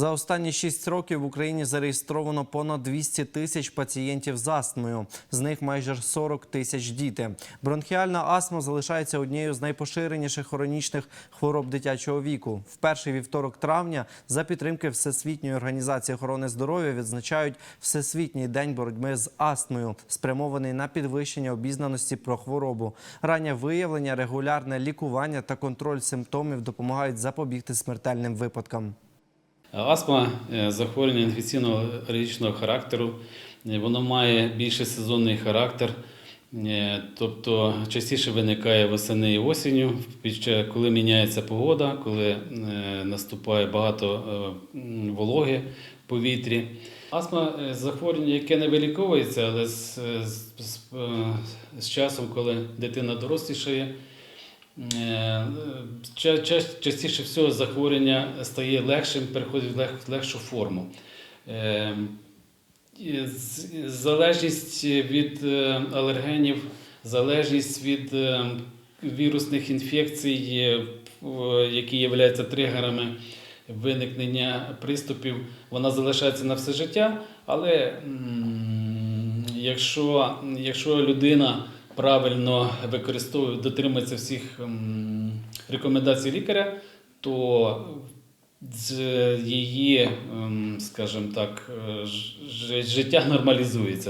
За останні 6 років в Україні зареєстровано понад 200 тисяч пацієнтів з астмою. З них майже 40 тисяч діти. Бронхіальна астма залишається однією з найпоширеніших хронічних хвороб дитячого віку. В перший вівторок травня за підтримки Всесвітньої організації охорони здоров'я відзначають Всесвітній день боротьби з астмою, спрямований на підвищення обізнаності про хворобу. Раннє виявлення, регулярне лікування та контроль симптомів допомагають запобігти смертельним випадкам. Астма е, захворювання інфекційного алергічного характеру. Е, Воно має більше сезонний характер, е, тобто частіше виникає восени і осінню, коли міняється погода, коли наступає багато вологи в повітрі. Астма захворювання, яке не виліковується, але з, з, з, з часом, коли дитина дорослішає, Частіше всього захворювання стає легшим, переходить в лег- легшу форму. Е, Залежність від е, алергенів, залежність від е, вірусних інфекцій, е, які являються тригерами виникнення приступів, вона залишається на все життя, але якщо, якщо людина правильно використовує, дотримується всіх рекомендацій лікаря, то її, ем, скажімо так, е, життя нормалізується.